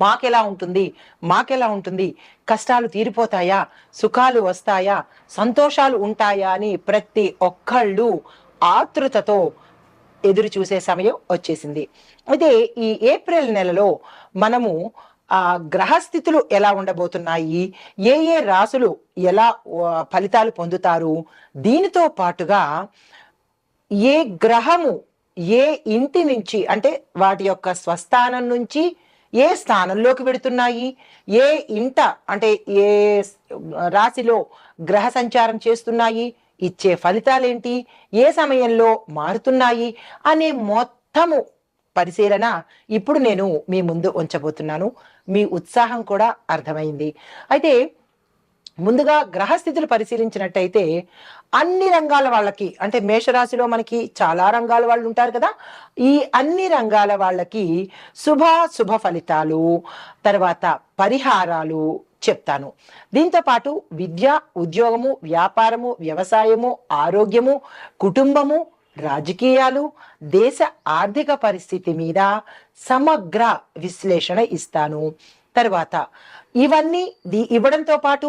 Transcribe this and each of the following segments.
మాకెలా ఉంటుంది? మాకెలా ఉంటుంది? కష్టాలు తీరిపోతాయా? సుఖాలు వస్తాయా? సంతోషాలు ఉంటాయా అని ప్రతి ఒక్కళ్ళు ఆతృతతో ఎదురు చూసే సమయం వచ్చేసింది. అయితే ఈ ఏప్రిల్ నెలలో మనము ఆ గ్రహస్థితులు ఎలా ఉండబోతున్నాయి? ఏ ఏ రాసులు ఎలా ఫలితాలు పొందుతారు? దీనితో పాటుగా ఏ గ్రహము ఏ ఇంటి నుంచి అంటే వాటి యొక్క స్వస్థానం నుంచి ఏ స్థానంలోకి వెడుతున్నాయి? ఏ ఇంట అంటే ఏ రాశిలో గ్రహ సంచారం చేస్తున్నాయి? ఇచ్చే ఫలితాలేంటి? ఏ సమయంలో మారుతున్నాయి? అనే మొత్తము పరిశీలన ఇప్పుడు నేను మీ ముందు ఉంచబోతున్నాను. మీ ఉత్సాహం కూడా అర్థమైంది. అయితే ముందుగా గ్రహస్థితులు పరిశీలించినట్టయితే అన్ని రంగాల వాళ్ళకి అంటే మేషరాశిలో మనకి చాలా రంగాల వాళ్ళు ఉంటారు కదా ఈ అన్ని రంగాల వాళ్ళకి శుభ శుభ ఫలితాలు తర్వాత పరిహారాలు చెప్తాను. దీంతో పాటు విద్య ఉద్యోగము వ్యాపారము వ్యవసాయము ఆరోగ్యము కుటుంబము రాజకీయాలు దేశ ఆర్థిక పరిస్థితి మీద సమగ్ర విశ్లేషణ ఇస్తాను. తర్వాత ఇవన్నీ ఇవ్వడంతో పాటు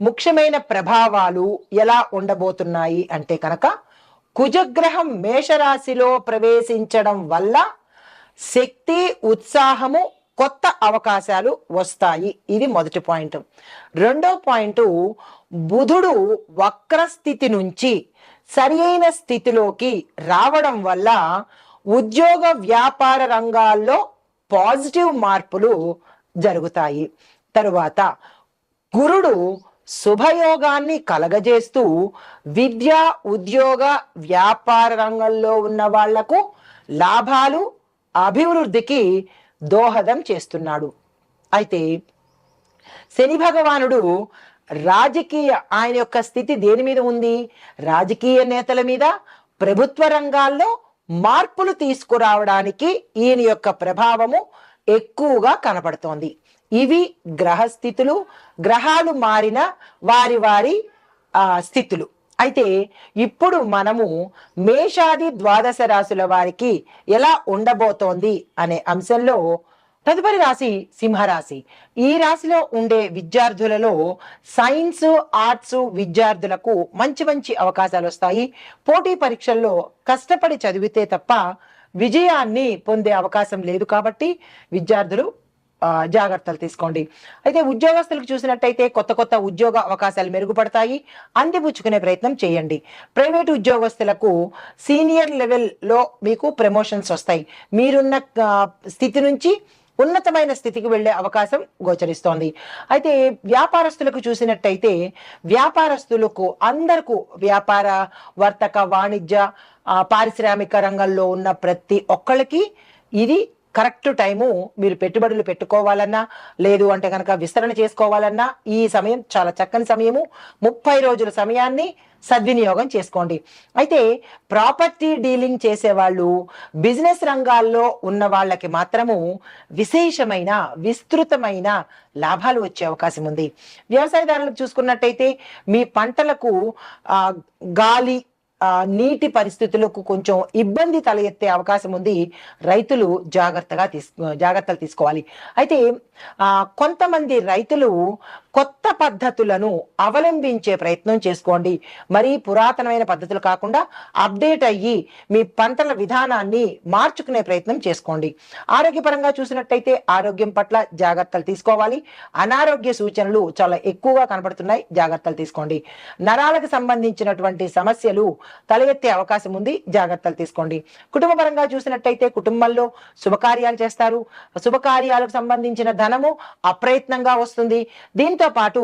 ముఖ్యమైన ప్రభావాలు ఎలా ఉండబోతున్నాయి అంటే కనుక కుజగ్రహం మేషరాశిలో ప్రవేశించడం వల్ల శక్తి ఉత్సాహము కొత్త అవకాశాలు వస్తాయి. ఇది మొదటి పాయింట్. రెండో పాయింట్ బుధుడు వక్ర స్థితి నుంచి సరి అయిన స్థితిలోకి రావడం వల్ల ఉద్యోగ వ్యాపార రంగాల్లో పాజిటివ్ మార్పులు జరుగుతాయి. తరువాత గురుడు శుభయోగాన్ని కలగజేస్తూ విద్య ఉద్యోగ వ్యాపార రంగంలో ఉన్న వాళ్ళకు లాభాలు అభివృద్ధికి దోహదం చేస్తున్నాడు. అయితే శని భగవానుడు రాజకీయ ఆయన యొక్క స్థితి దేని మీద ఉంది? రాజకీయ నేతల మీద ప్రభుత్వ రంగాల్లో మార్పులు తీసుకురావడానికి ఈయన యొక్క ప్రభావము ఎక్కువగా కనపడుతోంది. ఇవి గ్రహస్థితులు గ్రహాలు మారిన వారి వారి ఆ స్థితులు. అయితే ఇప్పుడు మనము మేషాది ద్వాదశ రాశుల వారికి ఎలా ఉండబోతోంది అనే అంశంలో తదుపరి రాశి సింహరాశి. ఈ రాశిలో ఉండే విద్యార్థులలో సైన్స్ ఆర్ట్స్ విద్యార్థులకు మంచి మంచి అవకాశాలు వస్తాయి. పోటీ పరీక్షల్లో కష్టపడి చదివితే తప్ప విజయాన్ని పొందే అవకాశం లేదు కాబట్టి విద్యార్థులు జాగ్రత్తలు తీసుకోండి. అయితే ఉద్యోగస్తులకు చూసినట్టయితే కొత్త కొత్త ఉద్యోగ అవకాశాలు మెరుగుపడతాయి. అందిపుచ్చుకునే ప్రయత్నం చేయండి. ప్రైవేట్ ఉద్యోగస్తులకు సీనియర్ లెవెల్లో మీకు ప్రమోషన్స్ వస్తాయి. మీరున్న స్థితి నుంచి ఉన్నతమైన స్థితికి వెళ్ళే అవకాశం గోచరిస్తోంది. అయితే వ్యాపారస్తులకు చూసినట్టయితే వ్యాపారస్తులకు అందరకు వ్యాపార వర్తక వాణిజ్య పారిశ్రామిక రంగంలో ఉన్న ప్రతి ఒక్కళ్ళకి ఇది కరెక్ట్ టైము మీరు పెట్టుబడులు పెట్టుకోవాలన్నా లేదు అంటే కనుక విస్తరణ చేసుకోవాలన్నా ఈ సమయం చాలా చక్కని సమయము. ముప్పై రోజుల సమయాన్ని సద్వినియోగం చేసుకోండి. అయితే ప్రాపర్టీ డీలింగ్ చేసేవాళ్ళు బిజినెస్ రంగాల్లో ఉన్న వాళ్ళకి మాత్రము విశేషమైన విస్తృతమైన లాభాలు వచ్చే అవకాశం ఉంది. వ్యవసాయదారులకు చూసుకున్నట్టయితే మీ పంటలకు గాలి నీటి పరిస్థితులకు కొంచెం ఇబ్బంది తల ఎత్తే అవకాశం ఉంది. రైతులు జాగ్రత్తగా తీసు జాగ్రత్తలు తీసుకోవాలి. అయితే కొంతమంది రైతులు కొత్త పద్ధతులను అవలంబించే ప్రయత్నం చేసుకోండి. మరీ పురాతనమైన పద్ధతులు కాకుండా అప్డేట్ అయ్యి మీ పంటల విధానాన్ని మార్చుకునే ప్రయత్నం చేసుకోండి. ఆరోగ్యపరంగా చూసినట్టయితే ఆరోగ్యం పట్ల జాగ్రత్తలు తీసుకోవాలి. అనారోగ్య సూచనలు చాలా ఎక్కువగా కనబడుతున్నాయి జాగ్రత్తలు తీసుకోండి. నరాలకు సంబంధించినటువంటి సమస్యలు తల ఎత్తే అవకాశం ఉంది. జాగ్రత్తలు తీసుకోండి. కుటుంబ పరంగా చూసినట్టయితే కుటుంబంలో శుభకార్యాలు చేస్తారు. శుభకార్యాలకు సంబంధించిన ధనము అప్రయత్నంగా వస్తుంది. దీంతో పాటు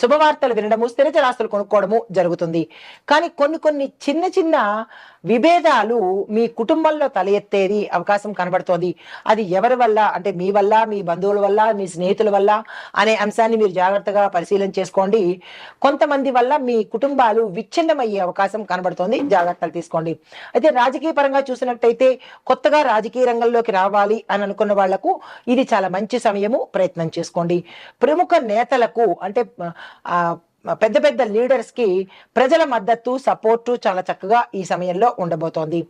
శుభవార్తలు వినడము స్థిరచరాస్తులు కొనుక్కోవడము జరుగుతుంది. కానీ కొన్ని కొన్ని చిన్న చిన్న విభేదాలు మీ కుటుంబంలో తల ఎత్తేది అవకాశం కనబడుతోంది. అది ఎవరి వల్ల? అంటే మీ వల్ల మీ బంధువుల వల్ల మీ స్నేహితుల వల్ల అనే అంశాన్ని మీరు జాగ్రత్తగా పరిశీలన చేసుకోండి. కొంతమంది వల్ల మీ కుటుంబాలు విచ్ఛిన్నమయ్యే అవకాశం కనబడుతోంది. జాగ్రత్తలు తీసుకోండి. అయితే రాజకీయ పరంగా చూసినట్టయితే కొత్తగా రాజకీయ రంగంలోకి రావాలి అని అనుకున్న వాళ్ళకు ఇది చాలా మంచి సమయము. ప్రయత్నం చేసుకోండి. ప్రముఖ నేతలకు అంటే uh, పెద్ద పెద్ద లీడర్స్కి ప్రజల మద్దతు సపోర్టు చాలా చక్కగా ఈ సమయంలో ఉండబోతోంది.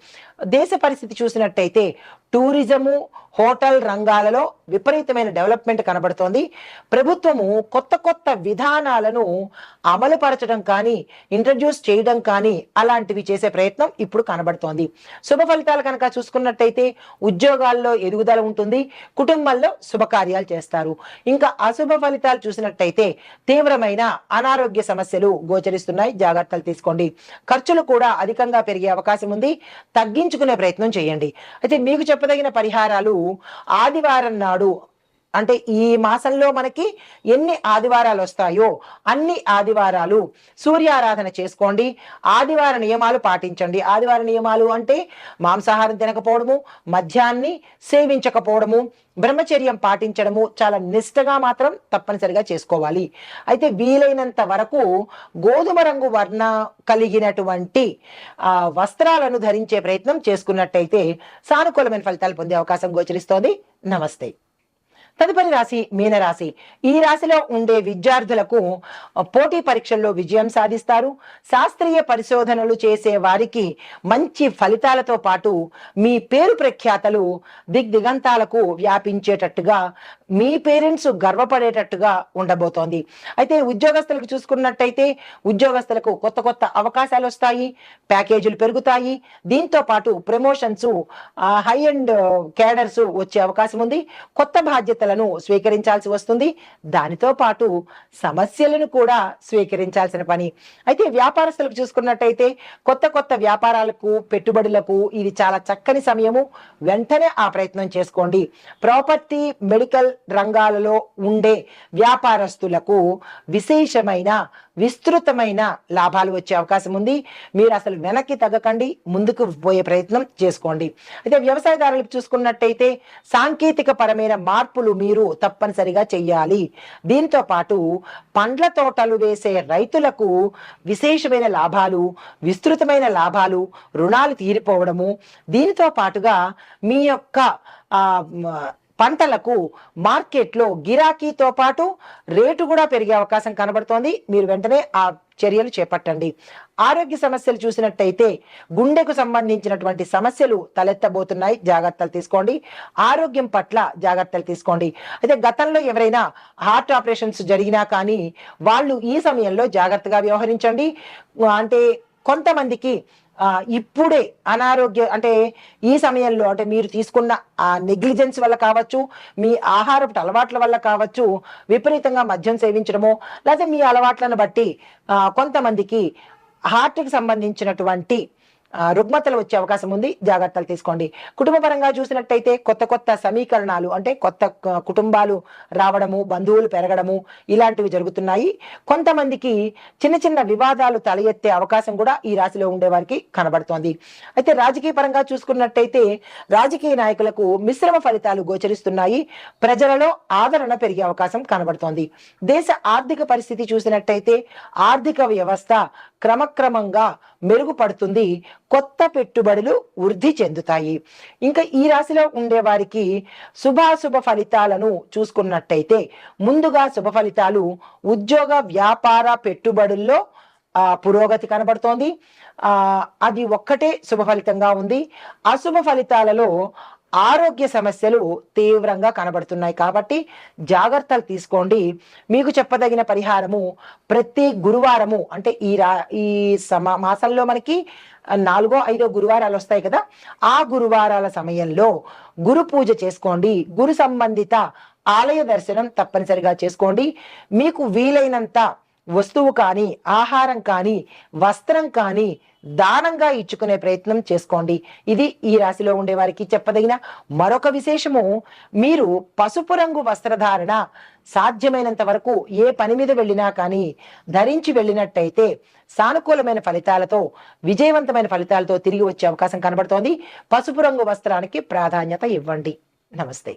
దేశ పరిస్థితి చూసినట్టయితే టూరిజము హోటల్ రంగాలలో విపరీతమైన డెవలప్మెంట్ కనబడుతోంది. ప్రభుత్వము కొత్త కొత్త విధానాలను అమలుపరచడం కానీ ఇంట్రడ్యూస్ చేయడం కానీ అలాంటివి చేసే ప్రయత్నం ఇప్పుడు కనబడుతోంది. శుభ ఫలితాలు కనుక చూసుకున్నట్టయితే ఉద్యోగాల్లో ఎదుగుదల ఉంటుంది కుటుంబంలో శుభకార్యాలు చేస్తారు. ఇంకా అశుభ ఫలితాలు చూసినట్టయితే తీవ్రమైన అనారోగ్య సమస్యలు గోచరిస్తున్నాయి. జాగ్రత్తలు తీసుకోండి. ఖర్చులు కూడా అధికంగా పెరిగే అవకాశం ఉంది. తగ్గించుకునే ప్రయత్నం చేయండి. అయితే మీకు చెప్పదగిన పరిహారాలు ఆదివారం నాడు అంటే ఈ మాసంలో మనకి ఎన్ని ఆదివారాలు వస్తాయో అన్ని ఆదివారాలు సూర్యారాధన చేసుకోండి. ఆదివార నియమాలు పాటించండి. ఆదివార నియమాలు అంటే మాంసాహారం తినకపోవడము మద్యాన్ని సేవించకపోవడము బ్రహ్మచర్యం పాటించడము చాలా నిష్టగా మాత్రం తప్పనిసరిగా చేసుకోవాలి. అయితే వీలైనంత వరకు గోధుమ రంగు వర్ణ కలిగినటువంటి వస్త్రాలను ధరించే ప్రయత్నం చేసుకున్నట్టయితే సానుకూలమైన ఫలితాలు పొందే అవకాశం గోచరిస్తోంది. నమస్తే. తదుపరి రాశి మీనరాశి. ఈ రాశిలో ఉండే విద్యార్థులకు పోటీ పరీక్షల్లో విజయం సాధిస్తారు. శాస్త్రీయ పరిశోధనలు చేసే వారికి మంచి ఫలితాలతో పాటు మీ పేరు ప్రఖ్యాతలు దిగ్దిగంతాలకు వ్యాపించేటట్టుగా మీ పేరెంట్స్ గర్వపడేటట్టుగా ఉండబోతోంది. అయితే ఉద్యోగస్తులకు చూసుకున్నట్టయితే ఉద్యోగస్తులకు కొత్త కొత్త అవకాశాలు వస్తాయి ప్యాకేజీలు పెరుగుతాయి. దీంతో పాటు ప్రమోషన్స్ హై అండ్ క్యాడర్స్ వచ్చే అవకాశం ఉంది కొత్త బాధ్యత జాగ్రత్తలను స్వీకరించాల్సి వస్తుంది. దానితో పాటు సమస్యలను కూడా స్వీకరించాల్సిన పని. అయితే వ్యాపారస్తులకు చూసుకున్నట్టయితే కొత్త కొత్త వ్యాపారాలకు పెట్టుబడులకు ఇది చాలా చక్కని సమయము. వెంటనే ఆ ప్రయత్నం చేసుకోండి. ప్రాపర్టీ మెడికల్ రంగాలలో ఉండే వ్యాపారస్తులకు విశేషమైన విస్తృతమైన లాభాలు వచ్చే అవకాశం ఉంది. మీరు అసలు వెనక్కి తగ్గకండి ముందుకు పోయే ప్రయత్నం చేసుకోండి. అయితే వ్యవసాయదారులకు చూసుకున్నట్టయితే సాంకేతిక పరమైన మార్పులు మీరు తప్పనిసరిగా చెయ్యాలి. దీంతో పాటు పండ్ల తోటలు వేసే రైతులకు విశేషమైన లాభాలు విస్తృతమైన లాభాలు రుణాలు తీరిపోవడము. దీనితో పాటుగా మీ యొక్క పంటలకు మార్కెట్లో గిరాకీతో పాటు రేటు కూడా పెరిగే అవకాశం కనబడుతోంది. మీరు వెంటనే ఆ చర్యలు చేపట్టండి. ఆరోగ్య సమస్యలు చూసినట్టయితే గుండెకు సంబంధించినటువంటి సమస్యలు తలెత్తబోతున్నాయి. జాగ్రత్తలు తీసుకోండి. ఆరోగ్యం పట్ల జాగ్రత్తలు తీసుకోండి. అయితే గతంలో ఎవరైనా హార్ట్ ఆపరేషన్స్ జరిగినా కానీ వాళ్ళు ఈ సమయంలో జాగ్రత్తగా వ్యవహరించండి. అంటే కొంతమందికి ఇప్పుడే అనారోగ్య అంటే ఈ సమయంలో అంటే మీరు తీసుకున్న ఆ నెగ్లిజెన్స్ వల్ల కావచ్చు మీ ఆహారపు అలవాట్ల వల్ల కావచ్చు విపరీతంగా మద్యం సేవించడమో లేకపోతే మీ అలవాట్లను బట్టి కొంతమందికి హార్ట్కి సంబంధించినటువంటి రుగ్మతలు వచ్చే అవకాశం ఉంది. జాగ్రత్తలు తీసుకోండి. కుటుంబపరంగా చూసినట్టయితే కొత్త కొత్త సమీకరణాలు అంటే కొత్త కుటుంబాలు రావడము బంధువులు పెరగడము ఇలాంటివి జరుగుతున్నాయి. కొంతమందికి చిన్న చిన్న వివాదాలు తల ఎత్తే అవకాశం కూడా ఈ రాశిలో ఉండే వారికి కనబడుతోంది. అయితే రాజకీయ పరంగా చూసుకున్నట్టయితే రాజకీయ నాయకులకు మిశ్రమ ఫలితాలు గోచరిస్తున్నాయి. ప్రజలలో ఆదరణ పెరిగే అవకాశం కనబడుతోంది. దేశ ఆర్థిక పరిస్థితి చూసినట్టయితే ఆర్థిక వ్యవస్థ క్రమక్రమంగా మెరుగుపడుతుంది కొత్త పెట్టుబడులు వృద్ధి చెందుతాయి. ఇంకా ఈ రాశిలో ఉండే వారికి శుభాశుభ ఫలితాలను చూసుకున్నట్టయితే ముందుగా శుభ ఫలితాలు ఉద్యోగ వ్యాపార పెట్టుబడుల్లో పురోగతి కనబడుతోంది. అది ఒక్కటే శుభ ఫలితంగా ఉంది. అశుభ ఫలితాలలో ఆరోగ్య సమస్యలు తీవ్రంగా కనబడుతున్నాయి కాబట్టి జాగ్రత్తలు తీసుకోండి. మీకు చెప్పదగిన పరిహారము ప్రతి గురువారము అంటే ఈ రా ఈ సమా మాసంలో మనకి నాలుగో ఐదో గురువారాలు వస్తాయి కదా ఆ గురువారాల సమయంలో గురు పూజ చేసుకోండి. గురు సంబంధిత ఆలయ దర్శనం తప్పనిసరిగా చేసుకోండి. మీకు వీలైనంత వస్తువు కానీ ఆహారం కానీ వస్త్రం కానీ దానంగా ఇచ్చుకునే ప్రయత్నం చేసుకోండి. ఇది ఈ రాశిలో ఉండే వారికి చెప్పదగిన మరొక విశేషము. మీరు పసుపు రంగు వస్త్రధారణ సాధ్యమైనంత వరకు ఏ పని మీద వెళ్ళినా కానీ ధరించి వెళ్ళినట్టయితే సానుకూలమైన ఫలితాలతో విజయవంతమైన ఫలితాలతో తిరిగి వచ్చే అవకాశం కనబడుతోంది. పసుపు రంగు వస్త్రానికి ప్రాధాన్యత ఇవ్వండి. నమస్తే.